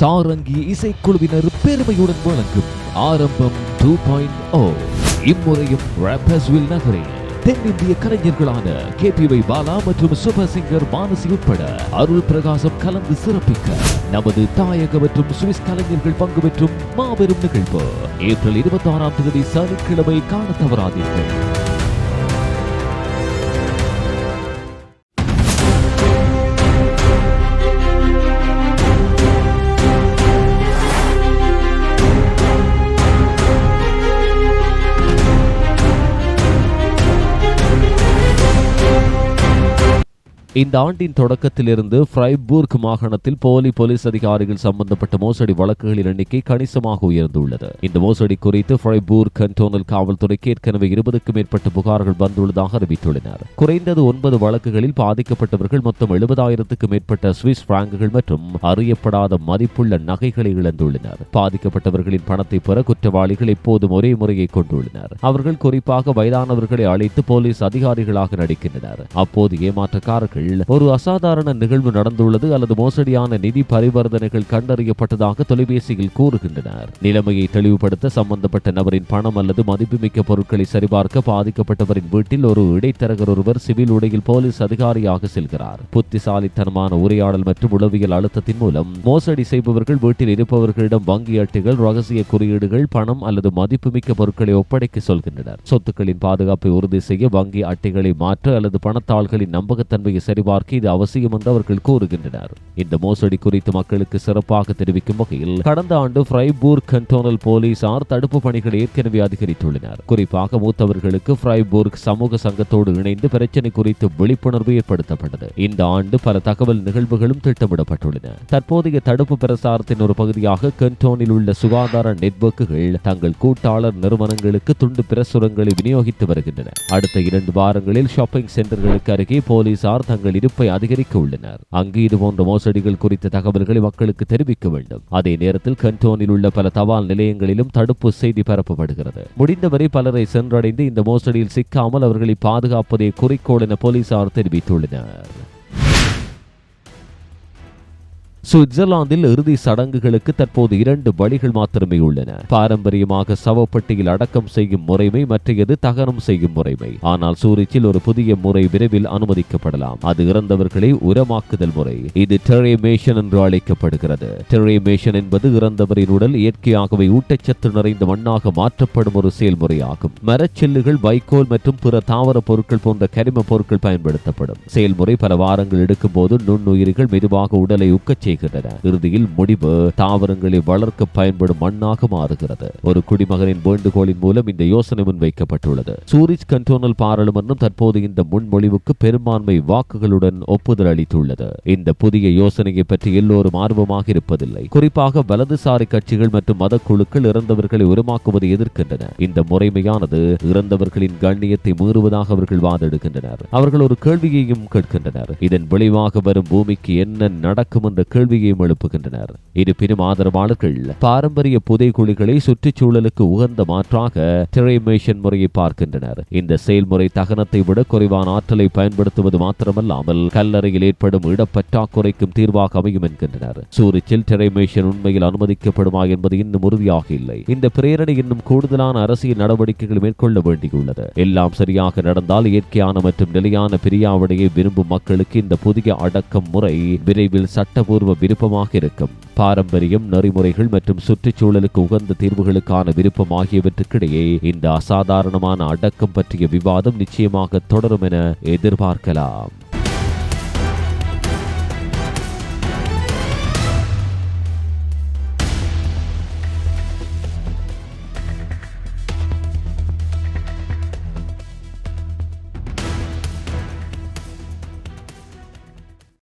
சாரங்கி இசைக்குழுவினர் பெருமையுடன் வழங்கும் ஆரம்பம் டூ பாயிண்ட் ஓ இம்முறையும் ராப்பஸ்வில் நகரில் தென்னிந்திய கலைஞர்களான கே பி வை பாலா மற்றும் சூப்பர் சிங்கர் மானசி உட்பட அருள் பிரகாசம் கலந்து சிறப்பிக்க நமது தாயக மற்றும் சுவிஸ் கலைஞர்கள் பங்கு பெற்றும் மாபெரும் நிகழ்வு. ஏப்ரல் இருபத்தி ஆறாம் தேதி சனிக்கிழமை காண தவறாதீர்கள். இந்த ஆண்டின் தொடக்கத்திலிருந்து ஃப்ரைபூர்க் மாகாணத்தில் போலி போலீஸ் அதிகாரிகள் சம்பந்தப்பட்ட மோசடி வழக்குகளின் எண்ணிக்கை கணிசமாக உயர்ந்துள்ளது. இந்த மோசடி குறித்து ஃப்ரைபூர்க் கண்டோனல் காவல்துறைக்கு ஏற்கனவே இருபதுக்கும் மேற்பட்ட புகார்கள் வந்துள்ளதாக அறிவித்துள்ளனர். குறைந்தது ஒன்பது வழக்குகளில் பாதிக்கப்பட்டவர்கள் மொத்தம் எழுபதாயிரத்துக்கும் மேற்பட்ட சுவிஸ் பிராங்குகள் மற்றும் அறியப்படாத மதிப்புள்ள நகைகளை இழந்துள்ளனர். பாதிக்கப்பட்டவர்களின் பணத்தை பெற குற்றவாளிகள் எப்போதும் ஒரே முறையை கொண்டுள்ளனர். அவர்கள் குறிப்பாக வயதானவர்களை அழைத்து போலீஸ் அதிகாரிகளாக நடிக்கின்றனர். அப்போது ஏமாற்றக்காரர்கள் ஒரு அசாதாரண நிகழ்வு நடந்துள்ளது அல்லது மோசடியான நிதி பரிவர்த்தனைகள் கண்டறியப்பட்டதாக தொலைபேசியில் கூறுகின்றனர். நிலைமையை தெளிவுபடுத்த சம்பந்தப்பட்ட நபரின் பணம் அல்லது மதிப்புமிக்க பொருட்களை சரிபார்க்க பாதிக்கப்பட்டவரின் வீட்டில் ஒரு இடைத்தரகர் ஒருவர் சிவில் உடையில் போலீஸ் அதிகாரியாக செல்கிறார். புத்திசாலித்தனமான உரையாடல் மற்றும் உளவியல் அழுத்தத்தின் மூலம் மோசடி செய்பவர்கள் வீட்டில் இருப்பவர்களிடம் வங்கி அட்டைகள் ரகசிய குறியீடுகள் பணம் அல்லது மதிப்புமிக்க பொருட்களை ஒப்படைக்க சொல்கின்றனர். சொத்துக்களின் பாதுகாப்பை உறுதி செய்ய வங்கி அட்டைகளை மாற்ற அல்லது பணத்தாள்களின் நம்பகத்தன்மையை சரிபார்க்க இது அவசியம் என்று அவர்கள் கூறுகின்றனர். இந்த மோசடி குறித்து மக்களுக்கு சிறப்பாக தெரிவிக்கும் வகையில் கடந்த ஆண்டு ஃப்ரைபூர் கண்டோனல் போலீசார் தடுப்பு பணிகளை ஏற்கனவே அதிகரித்துள்ளனர். குறிப்பாக மூத்தவர்களுக்கு ஃப்ரைபூர்க் சமூக சங்கத்தோடு இணைந்து பிரச்சனை குறித்து விழிப்புணர்வு ஏற்படுத்தப்பட்டது. இந்த ஆண்டு பல தகவல் நிகழ்வுகளும் திட்டமிடப்பட்டுள்ளன. தற்போதைய தடுப்பு பிரசாரத்தின் ஒரு பகுதியாக கண்டோனில் உள்ள சுகாதார நெட்வொர்க்குகள் தங்கள் கூட்டாளர் நிறுவனங்களுக்கு துண்டு பிரசுரங்களை விநியோகித்து வருகின்றன. அடுத்த இரண்டு வாரங்களில் ஷாப்பிங் சென்டர்களுக்கு அருகே போலீசார் தங்கள் இருப்பை அதிகரிக்க உள்ளனர். அங்கு இதுபோன்ற மோசடிகள் குறித்த தகவல்களை மக்களுக்கு தெரிவிக்க வேண்டும். அதே நேரத்தில் கண்டோனில் உள்ள பல தபால் நிலையங்களிலும் தடுப்பு செய்தி பரப்பப்படுகிறது. முடிந்தவரை பலரை சென்றடைந்து இந்த மோசடியில் சிக்காமல் அவர்களை பாதுகாப்பதே குறிக்கோள் என போலீசார் தெரிவித்துள்ளனர். சுவிட்சர்லாந்தில் இறுதி சடங்குகளுக்கு தற்போது இரண்டு வழிகள் மாத்திரமே உள்ளன. பாரம்பரியமாக சவப்பட்டியில் அடக்கம் செய்யும் முறைமை மற்றையது தகனம் செய்யும் முறைமை. ஆனால் சூரிச்சில் ஒரு புதிய முறை விரைவில் அனுமதிக்கப்படலாம். அது இறந்தவர்களை உரமாக்குதல் முறை. இது டெரேமேஷன் என்று அழைக்கப்படுகிறது. டெரேமேஷன் என்பது இறந்தவரின் உடல் இயற்கையாகவே ஊட்டச்சத்து நிறைந்த மண்ணாக மாற்றப்படும் ஒரு செயல்முறையாகும். மரச்செல்லுகள் வைக்கோல் மற்றும் பிற தாவர பொருட்கள் போன்ற கரிம பொருட்கள் பயன்படுத்தப்படும். செயல்முறை பல வாரங்கள் எடுக்கும் போது நுண்ணுயிரிகள் மெதுவாக உடலை உக்கச் செய்கின்றன. இறுதியில் முடிவு தாவரங்களை வளர்க்க பயன்படும் மண்ணாக மாறுகிறது. ஒரு குடிமகனின் வேண்டுகோளின் மூலம் இந்த யோசனை முன்வைக்கப்பட்டுள்ளது. சூரிச் கண்டோனல் பாராளுமன்றம் தற்போது இந்த முன்மொழிவுக்கு பெரும்பான்மை வாக்குகளுடன் ஒப்புதல் அளித்துள்ளது. இந்த புதிய யோசனையை பற்றி எல்லோரும் ஆர்வமாக இருப்பதில்லை. குறிப்பாக வலதுசாரி கட்சிகள் மற்றும் மத குழுக்கள் இறந்தவர்களை உருமாக்குவதை எதிர்க்கின்றன. இந்த முறைமையானது இறந்தவர்களின் கண்ணியத்தை மீறுவதாக அவர்கள் வாதிடுகின்றனர். அவர்கள் ஒரு கேள்வியையும் கேட்கின்றனர். இதன் விளைவாக வரும் பூமிக்கு என்ன நடக்கும் என்ற கேள்வியையும் எழுப்புகின்றனர். இருப்பினும் ஆதரவாளர்கள் பாரம்பரிய புதைகுழிகளை சுற்றுச்சூழலுக்கு உகந்த மாற்றாக டிரைமேஷன் முறையை பார்க்கின்றனர். இந்த செயல்முறை தகனத்தை விட குறைவான ஆற்றலை பயன்படுத்துவது மாத்திரமல்லாமல் கல்லறையில் ஏற்படும் இடப்பற்றாக்குறைக்கும் தீர்வாக அமையும் என்கின்றனர். சூரிச்சில் டிரைமேஷன் உண்மையில் அனுமதிக்கப்படுமா என்பது இன்னும் உறுதியாக இல்லை. இந்த பிரேரணை இன்னும் கூடுதலான அரசியல் நடவடிக்கைகள் மேற்கொள்ள வேண்டியுள்ளது. எல்லாம் சரியாக நடந்தால் இயற்கையான மற்றும் நிலையான பிரியாவிடையை விரும்பும் மக்களுக்கு இந்த புதிய அடக்கம் முறை விரைவில் சட்டபூர்வ விருப்பமாக இருக்கும். பாரம்பரியம் நெறிமுறைகள் மற்றும் சுற்றுச்சூழலுக்கு உகந்த தீர்வுகளுக்கான விருப்பம் ஆகியவற்றுக்கிடையே இந்த அசாதாரணமான அடக்கம் பற்றிய விவாதம் நிச்சயமாக தொடரும் என எதிர்பார்க்கலாம்.